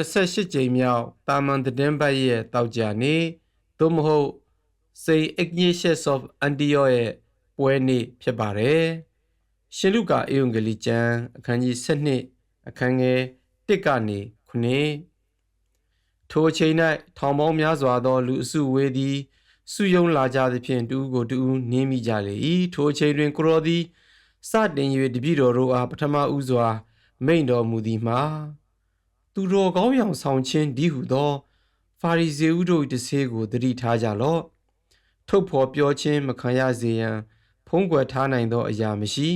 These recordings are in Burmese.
28ကြိမ်မြောက်တာမန်သတင်းပတ်ရဲ့တောက်ကြနေသို့မဟုတ်စိန် Ignatius of Antioch ရဲ့ပွဲနေ့ဖြစ်ပါတယ်။ရှင်လုကာအေယုံဂလိကျမ်းအခန်းကြီး7အခန်းငယ်1ကနေ9ထိုအချိန်၌ထောင်ပေါင်းများစွာသော လူအစုဝေးသည်စုယုံလာကြသဖြင့်တူကိုတူနင်းမိကြလေ၏ထိုအချိန်တွင်ကိုရောသည်စတင်၍တပည့်တော်တို့အားပထမဦးစွာမိန့်တော်မူသည်မှာ သူတော်ကောင်းရောင်ဆောင်ခြင်းဒီဟုသော ဖာရိဇေဥတို့တဆေးကိုတတိထားကြလော့ထုတ်ဖော်ပြောခြင်းမခံရစေရန်ဖုံးကွယ်ထားနိုင်သောအရာမရှိ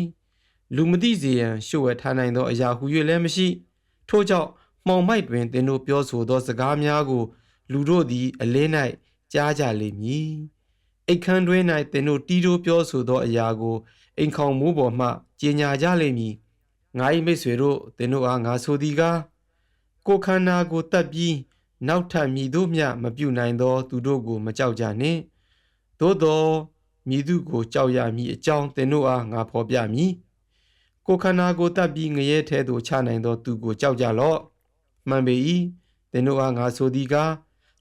လူမသိစေရန်ရှုဝဲထားနိုင်သောအရာဟု၍လည်းမရှိ ထို့ကြောင့်မှောင်မိုက်တွင်သင်တို့ပြောဆိုသောစကားများကို လူတို့သည် အလင်း၌ကြားကြလိမ့်မည်အိတ်ခမ်းတွင်၌သင်တို့တီးတိုးပြောဆိုသောအရာကိုအိမ်ခေါင်မိုးပေါ်မှကြေညာကြလိမ့်မည်ငါ၏မိတ်ဆွေတို့သင်တို့အားငါဆိုသည်ကား ကိုယ်ခန္ဓာကိုတတ်ပြီးနောက်ထပ်မြည်တို့မျှမပြုတ်နိုင်သော သူတို့ကိုမကြောက်ကြနှင့်သို့သောမြည်သူကိုကြောက်ရမည်အကြောင်းသင်တို့အားငါဖော်ပြမည်ကိုယ်ခန္ဓာကိုတတ်ပြီးငရဲထဲသို့ချနိုင်သောသူကိုကြောက်ကြလော့မှန်ပေ၏သင်တို့အားငါဆိုသည်ကား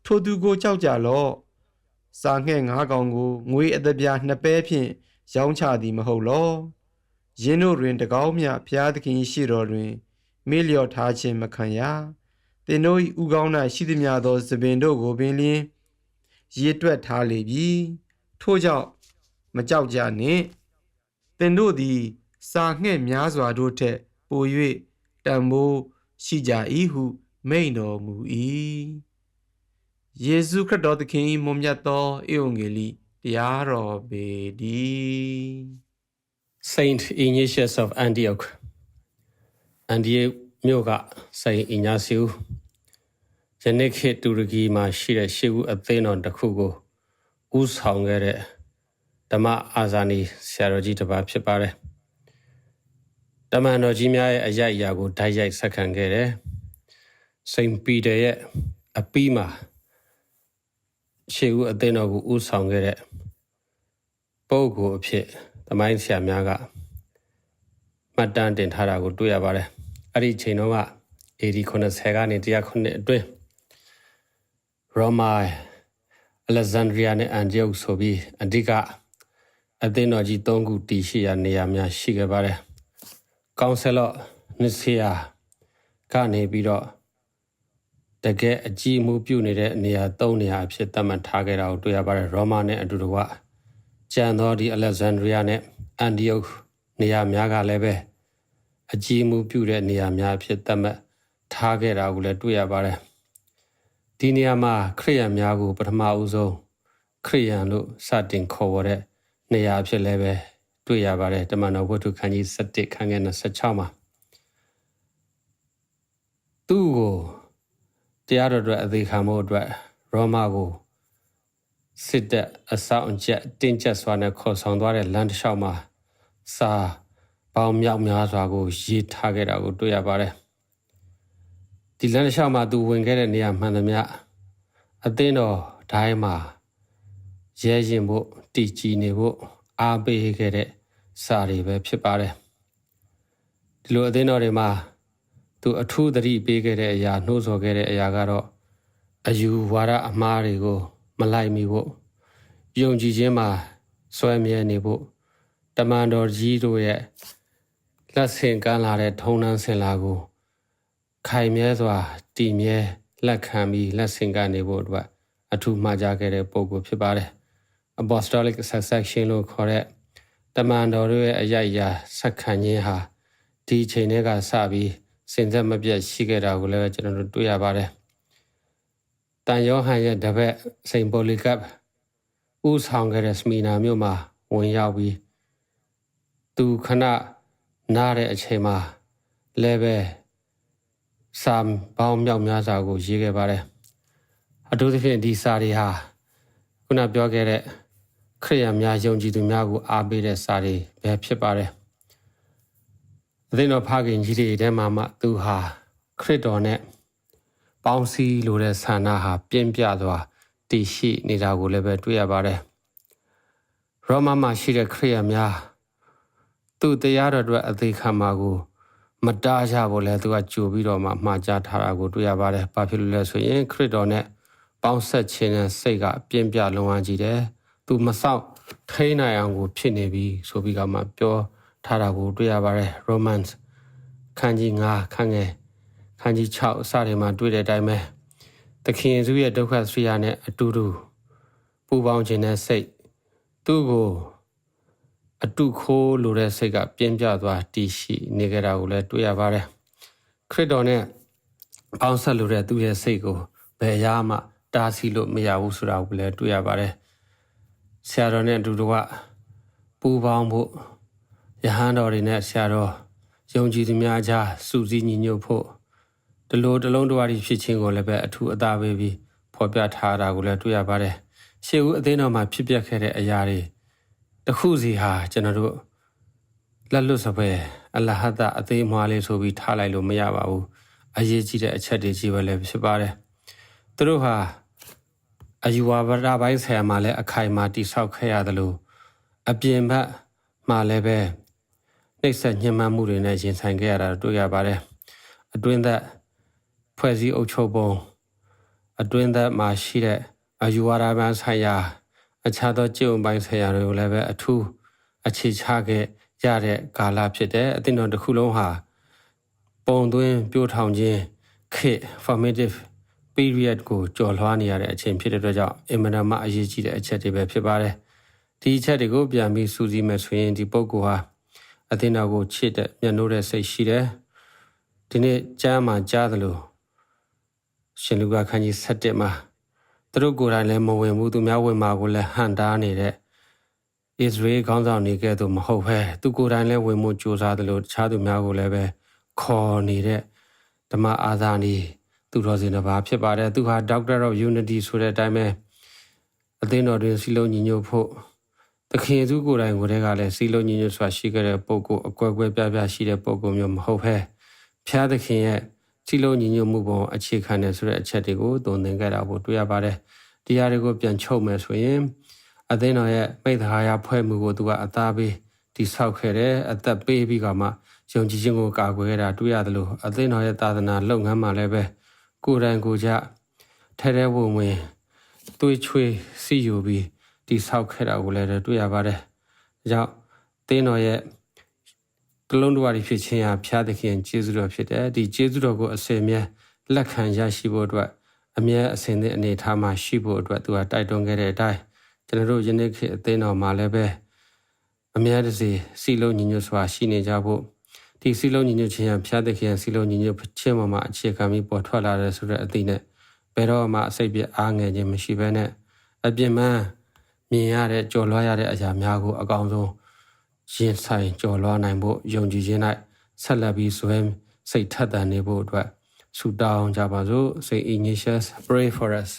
ထိုသူကိုကြောက်ကြလော့စာငှဲ့ငါးကောင်ကိုငွေအသပြားနှစ်ပဲဖြင့်ရောင်းချသည်မဟုတ်လောယင်းတို့တွင်တကောင်းမြဖျားသခင်ရှိတော်တွင် မေ့လျော့ထားခြင်းမခံရသင်တို့၏ဥကောင်း၌ရှိသည်များသောသပင်တို့ကိုပင်လျင်ရေတွက်ထားလေပြီထို့ကြောင့်မကြောက်ကြနှင့်သင်တို့သည် စာငှဲ့များစွာတို့ထက် ပို၍တန်ဖိုးရှိကြ၏ဟု မိန့်တော်မူ၏ယေရှုခရစ်တော်သခင်၏မွန်မြတ်သောဧဝံဂေလိတရားတော်ပေတည်း Saint Ignatius of Antioch Antioch မြို့က Saint Ignatius ယနေ့ခေတ်တူရကီမှာရှိတဲ့ရှေးဦးအသင်းတော်တစ်ခုကိုဥဆောင်ခဲ့တဲ့ဓမ္မအာဇာနည်ဆရာတော်ကြီးတစ်ပါးဖြစ်ပါတယ်။တမန်တော်ကြီးများရဲ့အယက်အရာကိုဓာတ်ရိုက်ဆက်ခံခဲ့တယ်။စိန်ပီတာရဲ့အပီးမှာရှေးဦးအသင်းတော်ကိုဥဆောင်ခဲ့တဲ့ပုဂ္ဂိုလ်အဖြစ်သမိုင်းဆရာများက မှတ်တမ်းတင်ထားတာကိုတွေ့ရပါတယ်။အဲ့ဒီချိန်တုန်းက AD 90ကနေ109အတွင်းရောမာအလက်ဇန်ဒရီယာနဲ့အန်တီယုတ်ဆိုပြီးအဓိကအသင်းတော်ကြီး၃ခုတည်ရှိရာနေရာများရှိခဲ့ပါတယ်။ကောင်ဆယ်လော့နစ်ဆီယာကနေပြီးတော့တကယ်အကြီးအမှုပြုနေတဲ့နေရာ၃နေရာအဖြစ်သတ်မှတ်ထားခဲ့တာကိုတွေ့ရပါတယ်။ရောမာနဲ့အတူတကွကျန်သောဒီအလက်ဇန်ဒရီယာနဲ့အန်တီယုတ် နေရာများကလည်းပဲအကြီးအမှုပြုတဲ့နေရာများအဖြစ်သတ်မှတ်ထားခဲ့တာကိုလည်းတွေ့ရပါတယ်။ဒီနေရာမှာခရိယန်များကို ပထမဦးဆုံးခရိယန်လို့စတင်ခေါ်ဝေါ်တဲ့နေရာဖြစ်လည်းပဲတွေ့ရပါတယ်တမန်တော်ဝတ္ထုခန်းကြီး7ခန်းငယ်26မှာသူ့ကိုတရားတော်အတွက်အသေးခံမှုအတွက်ရောမာကိုစစ်တပ်အဆောင်အကျက်တင်းကျပ်စွာနဲ့ခေါ်ဆောင်သွားတဲ့လမ်းတစ်လျှောက်မှာ စာပေါင်းမြောက်များစွာကိုရေးထားခဲ့တာကိုတွေ့ရပါတယ်ဒီလမ်းတစ်လျှောက်မှာသူဝင်ခဲ့တဲ့နေရာမှန်သမျှအသင်းတော်ဒိုင်းမှာရဲရင်ဖို့တည်ကြည်နေဖို့အားပေးခဲ့တဲ့စာတွေပဲဖြစ်ပါတယ်ဒီလိုအသင်းတော်တွေမှာသူအထူးသတိပေးခဲ့တဲ့အရာနှိုးဆော်ခဲ့တဲ့အရာကတော့အယူဝါဒအမှားတွေကို မလိုက်မိဖို့ယုံကြည်ခြင်းမှာစွဲမြဲနေဖို့ တမန်တော်ကြီးတို့ရဲ့လက်ဆင့်ကမ်းလာတဲ့ထုံနှန်းစင်လာကို ခိုင်မြဲစွာတည်မြဲလက်ခံပြီးလက်ဆင့်ကမ်းနေဖို့အတွက်အထူးမှာကြားခဲ့တဲ့ပုံကိုဖြစ်ပါတယ်။ Apostolic Succession လို့ခေါ်တဲ့တမန်တော်တို့ရဲ့အယက်အရာဆက်ခံခြင်းဟာဒီအချိန်တွေကစပြီးစင်သက်မပြတ်ရှိခဲ့တာကိုလည်းကျွန်တော်တို့တွေ့ရပါတယ်။တန်ယောဟန်ရဲ့တပည့်စိန်ပိုလီကပ်ဦးဆောင်ခဲ့တဲ့စမီနာမြို့မှာဝင်ရောက်ပြီး သူခဏနားတဲ့အချိန်မှာလည်းပဲစာပေါင်းမြောက်များစွာကိုရေးခဲ့ပါတယ်အထူးသဖြင့်ဒီစာတွေဟာခုနပြောခဲ့တဲ့ခရိယာများယုံကြည်သူများကိုအားပေးတဲ့စာတွေပဲဖြစ်ပါတယ်အသင်းတော်ဖခင်ကြီးတွေထဲမှာမှသူဟာခရစ်တော်နဲ့ပေါင်းစည်းလိုတဲ့ဆန္ဒဟာပြင်းပြစွာတည်ရှိနေတာကိုလည်းပဲတွေ့ရပါတယ်ရောမမှာရှိတဲ့ခရိယာများ သူ့တရားတော်အတွက်အသေးခံမှာကိုမမတားကြဖို့လဲသူကကြိုပြီးတော့မှမှားကြထားတာကိုတွေ့ရပါတယ်။ဘာဖြစ်လို့လဲဆိုရင်ခရစ်တော်နဲ့ပေါင်းဆက်ခြင်းနဲ့စိတ်ကပြင်းပြလုံးဝကြည့်တယ်။သူမဆောက်ထိန်းနိုင်အောင်ကို ဖြစ်နေပြီဆိုပြီးကမှပြောထားတာကိုတွေ့ရပါတယ်။ Romans ခန်းကြီး9ခန်းငယ်ခန်းကြီး6အစတွေမှာတွေ့တဲ့အတိုင်းပဲသခင်ယေရှုရဲ့ဒုက္ခဆရာနဲ့အတူတူပူပေါင်းခြင်းနဲ့စိတ်သူ့ကို အတုခိုးလိုတဲ့စိတ်ကပြင်းပြသွားတည်ရှိနေကြတာကိုလည်းတွေ့ရပါတယ်ခရစ်တော်နဲ့ပေါင်းဆက်လိုတဲ့သူ့ရဲ့စိတ်ကိုဘယ်ရမှတားဆီးလို့မရဘူးဆိုတာကိုလည်းတွေ့ရပါတယ်ဆရာတော်နဲ့အတူတူကပူပေါင်းဖို့ယဟန်တော်တွေနဲ့ဆရာတော်ယုံကြည်သူများကြားစုစည်းညီညွတ်ဖို့ဒီလိုတလုံးတဝါးဖြစ်ခြင်းကိုလည်းပဲအထူးအသာပေးပြီးဖော်ပြထားတာကိုလည်းတွေ့ရပါတယ်ရှေးဦးအသင်းတော်မှာဖြစ်ပျက်ခဲ့တဲ့အရာတွေ တစ်ခုစီဟာကျွန်တော်တို့လက်လွတ်စပယ်အလဟဒအသေးအမွှားလေးဆိုပြီးထားလိုက်လို့မရပါဘူးအရေးကြီးတဲ့အချက်တွေကြီးပဲလည်းဖြစ်ပါတယ်သူတို့ဟာအယူဝါဒပိုင်းဆရာမှာလည်းအခိုင်အမာတိဆောက်ခဲ့ရတယ်လို့အပြင်ဘက်မှာလည်းပဲနှိပ်စက်ညှဉ်းပန်းမှုတွေနဲ့ရင်ဆိုင်ခဲ့ရတာတွေ့ရပါတယ်အတွင်းသက်ဖွဲ့စည်းအုပ်ချုပ်ပုံအတွင်းသက်မှာရှိတဲ့အယူဝါဒပိုင်းဆိုင်ရာ အခြားသောကျင့်ဝတ်ပိုင်းဆိုင်ရာတွေကိုလည်းပဲအထူးအခြေချခဲ့ရတဲ့ကာလဖြစ်တဲ့အသင်းတော်တစ်ခုလုံးဟာပုံသွင်းပြိုးထောင်ခြင်းခေတ် formative period ကိုကြော်လွှားနေရတဲ့အချိန်ဖြစ်တဲ့အတွက်ကြောင့်အင်မတန်မှအရေးကြီးတဲ့အချက်တွေပဲဖြစ်ပါတယ်ဒီအချက်တွေကိုပြန်ပြီးစူးစီးမယ်ဆိုရင်ဒီပုဂ္ဂိုလ်ဟာအသင်းတော်ကိုချစ်တဲ့မျက်နှာတဲ့စိတ်ရှိတယ်ဒီနေ့ကြားမှာကြားသလိုရှင်လူကခန်းကြီး7မှာ သူတို့ကိုယ်တိုင်လည်းမဝင်ဘူးသူများဝင်မှာကိုလည်းဟန်တားနေတဲ့ဣသရေလခေါင်းဆောင်နေခဲ့သူမဟုတ်ပဲသူကိုယ်တိုင်လည်းဝင်မှုကြိုးစားတယ်လို့တခြားသူများကိုလည်းပဲခေါ်နေတဲ့ဓမ္မအာဇာနည်သူတော်စင်တစ်ပါးဖြစ်ပါတယ်သူဟာ Doctor of Unity ဆိုတဲ့အတိုင်းပဲအသင်းတော်တွင်စီလုံးညီညွတ်ဖို့သခင်ယေရှုကိုယ်တိုင်ကိုယ်တည်းကလည်းစီလုံးညီညွတ်စွာရှိခဲ့တဲ့ပုဂ္ဂိုလ်အကွက်ကွဲပြားပြားရှိတဲ့ပုဂ္ဂိုလ်မျိုးမဟုတ်ပဲဖျားသခင်ရဲ့ စီလုံးညီညွတ်မှုပုံအခြေခံတယ်ဆိုတဲ့အချက်တွေကိုတုံသင်ခဲ့တာကိုတွေ့ရပါတယ်ဒီဟာတွေကိုပြန်ချုပ်မယ်ဆိုရင်အသင်းတော်ရဲ့မိသားရဖွဲ့မှုကိုသူကအသားပေးတိဆောက်ခဲ့တယ်အသက်ပေးပြီးကမှယုံကြည်ခြင်းကိုကာကွယ်ခဲ့တာတွေ့ရတယ်လို့အသင်းတော်ရဲ့သာသနာလုပ်ငန်းမှာလည်းပဲကိုယ်တိုင်ကိုယ်ကြထဲထဲဝင်ဝင်သွေးချွေးစီယူပြီးတိဆောက်ခဲ့တာကိုလည်းတွေ့ရပါတယ်။ဒါကြောင့်သင်းတော်ရဲ့ တလုံးတော်ရဖြစ်ခြင်းဟာဖျားသခင်ကျေးဇူးတော်ဖြစ်တယ်။ဒီကျေးဇူးတော်ကိုအစင်မြဲလက်ခံရရှိဖို့အတွက်အမြဲအစဉ်သင့်အနေထားမှာရှိဖို့အတွက်သူကတိုက်တွန်းခဲ့တဲ့အတိုင်းကျွန်တော်တို့ယနေ့ခေတ်အသင်းတော်မှာလည်းပဲအမြဲတစေစီလုံးညီညွတ်စွာရှိနေကြဖို့ဒီစီလုံးညီညွတ်ခြင်းရဖျားသခင်စီလုံးညီညွတ်ခြင်းမှာအခြေခံပြီးပေါ်ထွက်လာတဲ့ဆိုတဲ့အသည့်နဲ့ဘယ်တော့မှအစိတ်ပြအားငယ်ခြင်းမရှိဘဲနဲ့အပြင်းမှန်မြင်ရတဲ့ကြော်လွှားရတဲ့အရာများကိုအကောင်ဆုံး ရင်ဆိုင်ကြော်လွှားနိုင်ဖို့ယုံကြည်ခြင်း၌ဆက်လက်ပြီးဆွဲစိတ်ထက်သန်နေဖို့အတွက်ဆုတောင်းကြပါစို့ Saint Ignatius pray for us